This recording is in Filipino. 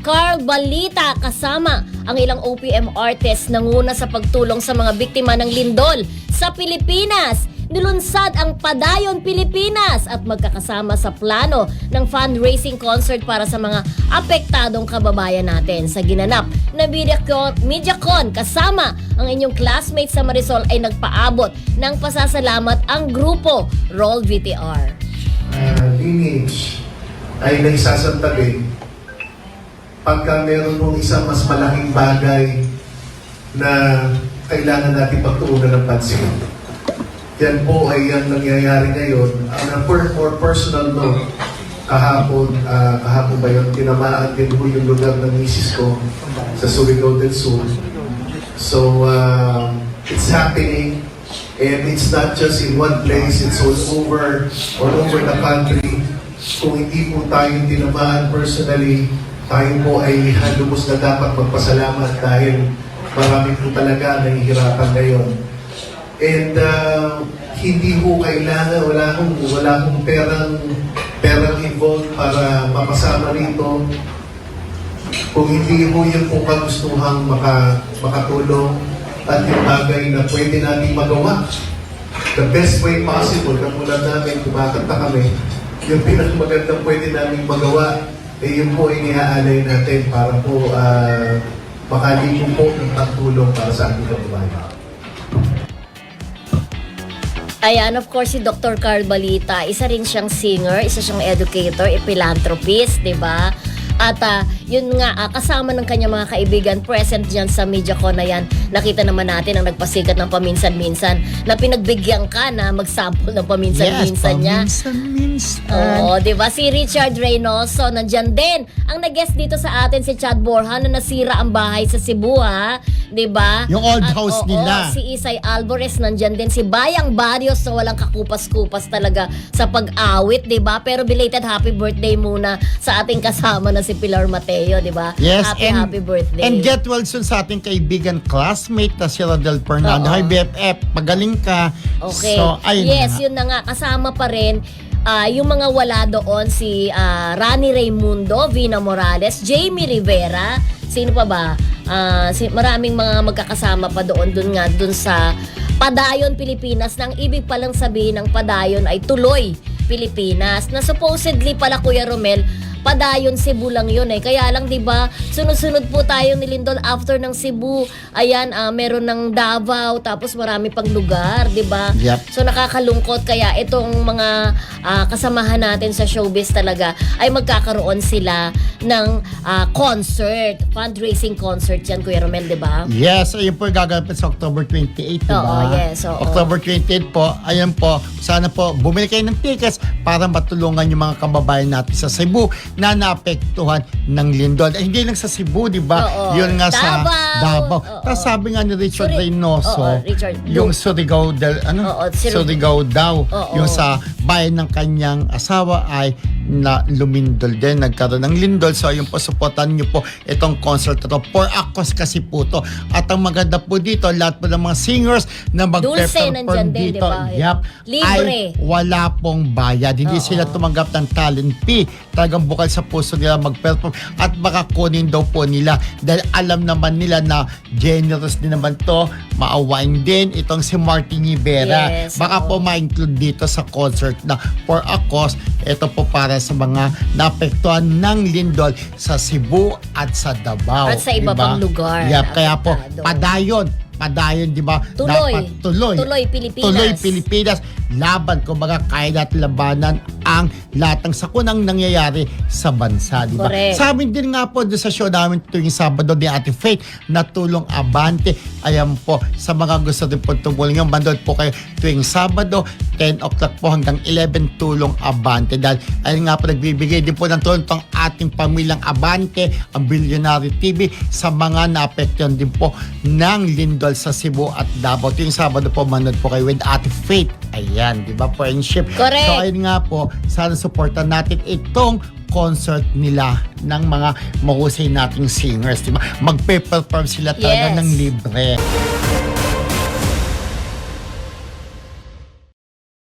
Carl Balita kasama ang ilang OPM artists nanguna sa pagtulong sa mga biktima ng lindol sa Pilipinas. Nilunsad ang Padayon Pilipinas at magkakasama sa plano ng fundraising concert para sa mga apektadong kababayan natin sa ginanap na MediaCon, kasama ang inyong classmates sa Marisol ay nagpaabot ng pasasalamat ang grupo Roll VTR. uh, lineage ay naisasantabi pagka meron mong isang mas malaking bagay na kailangan natin pagtuunan ng pansin. Yan po ay ang nangyayari ngayon. On a per, more personal note, kahapon, ah, kahapon ba yun, tinamaan din po yung lugar ng misis ko sa Surigao del Sur. So, uh, it's happening and it's not just in one place, it's all over, all over the country. Kung hindi po tayo tinamaan personally, tayo po ay lubos na dapat magpasalamat dahil marami po talaga nahihirapan ngayon. And uh, hindi po kailangan, wala akong, wala akong perang, perang involved para mapasama rito. Kung hindi po yun po kagustuhang maka, makatulong at yung bagay na pwede natin magawa. The best way possible, katulad namin, kumakanta kami, yung pinakamagandang pwede namin magawa, eh yun po iniaalay natin para po uh, po ng pagtulong para sa ating kababayan. Ayan, of course, si Dr. Carl Balita, isa rin siyang singer, isa siyang educator, philanthropist, di ba? At ah, yun nga, ah, kasama ng kanyang mga kaibigan present dyan sa MediaCon na yan. Nakita naman natin ang nagpasikat ng paminsan-minsan na pinagbigyan ka na mag-sample ng paminsan-minsan niya. paminsan-minsan. Oo, di ba? Si Richard Reynoso, nandyan din. Ang nag-guest dito sa atin si Chad Borja na nasira ang bahay sa Cebu, ha? Di ba? Yung old At house oo, nila. si Isay Alvarez nandyan din. Si Bayang Barrios na walang kakupas-kupas talaga sa pag-awit, di ba? Pero belated happy birthday muna sa ating kasama na si Pilar Mateo, di ba? Yes, happy, and, happy birthday. And get well soon sa ating kaibigan classmate na si Rodel Fernando. Oo. Hi BFF, pagaling ka. Okay. So, ayun yes, na. yun na nga. Kasama pa rin ah, yung mga wala doon, si ah, Rani Raimundo, Vina Morales, Jamie Rivera, sino pa ba? Si, maraming mga magkakasama pa doon, doon nga, doon sa Padayon, Pilipinas. Nang ibig palang sabihin ng Padayon ay tuloy Pilipinas. Na supposedly pala Kuya Romel, Padayon Cebu lang yun eh. Kaya lang 'di ba, sunod-sunod po tayo ni Lindol after ng Cebu. Ayan, ah, meron ng Davao, tapos marami pang lugar, 'di ba? Yep. So nakakalungkot kaya itong mga ah, kasamahan natin sa showbiz talaga ay magkakaroon sila ng ah, concert, fundraising concert yan Kuya Romel, 'di ba? Yes, ayun po gaganapin sa October 28, di ba? Oo, yes, oo. October 28 po, ayun po, sana po bumili kayo ng tickets para matulungan yung mga kababayan natin sa Cebu na naapektuhan ng lindol. Eh, hindi lang sa Cebu, di ba? Oo. Yun nga sa Davao. Oo. Tapos sabi nga ni Richard Suri- Reynoso, Oo, Richard. yung Surigao del, ano? Oo, Sur- Surigao daw. Oo. Yung sa bayan ng kanyang asawa ay na lumindol din, nagkaroon ng lindol. So ayun po, supportan niyo po itong concert na to. For Akos kasi po to. At ang maganda po dito, lahat po ng mga singers na mag-perform din, dito, di ba? yep, Libre. ay wala pong bayad. Hindi Oo. sila tumanggap ng talent fee. Talagang bukal sa puso nila mag-perform at baka kunin daw po nila dahil alam naman nila na generous din naman to maawain din itong si Martin Rivera. Yes, baka oo. po ma-include dito sa concert na for a cause, ito po para sa mga naapektuhan ng lindol sa Cebu at sa Davao. At sa iba diba? pang lugar Yep, kaya po, padayon, padayon, di ba? Tuloy. Dapat tuloy. Tuloy, Pilipinas. Tuloy, Pilipinas. Laban, kumbaga, kaya natin labanan ang lahat ng sakunang nangyayari sa bansa, di ba? Correct. Sa amin din nga po, sa show namin tuwing Sabado ni Ate Faith, na tulong abante. Ayan po, sa mga gusto din po tumulong yung bandod po kayo tuwing Sabado, 10 o'clock po hanggang 11 tulong abante. Dahil ayun nga po, nagbibigay din po ng tulong tong ating pamilyang abante, ang Billionaire TV, sa mga naapektuhan din po ng lindol sa Cebu at Davao. Tuwing Sabado po, manood po kayo with Ate Faith. Ayan, di ba? Friendship. Correct. So, ayun nga po, sana supportan natin itong concert nila ng mga mahusay nating singers, di ba? Magpe-perform sila talaga Yes. ng libre.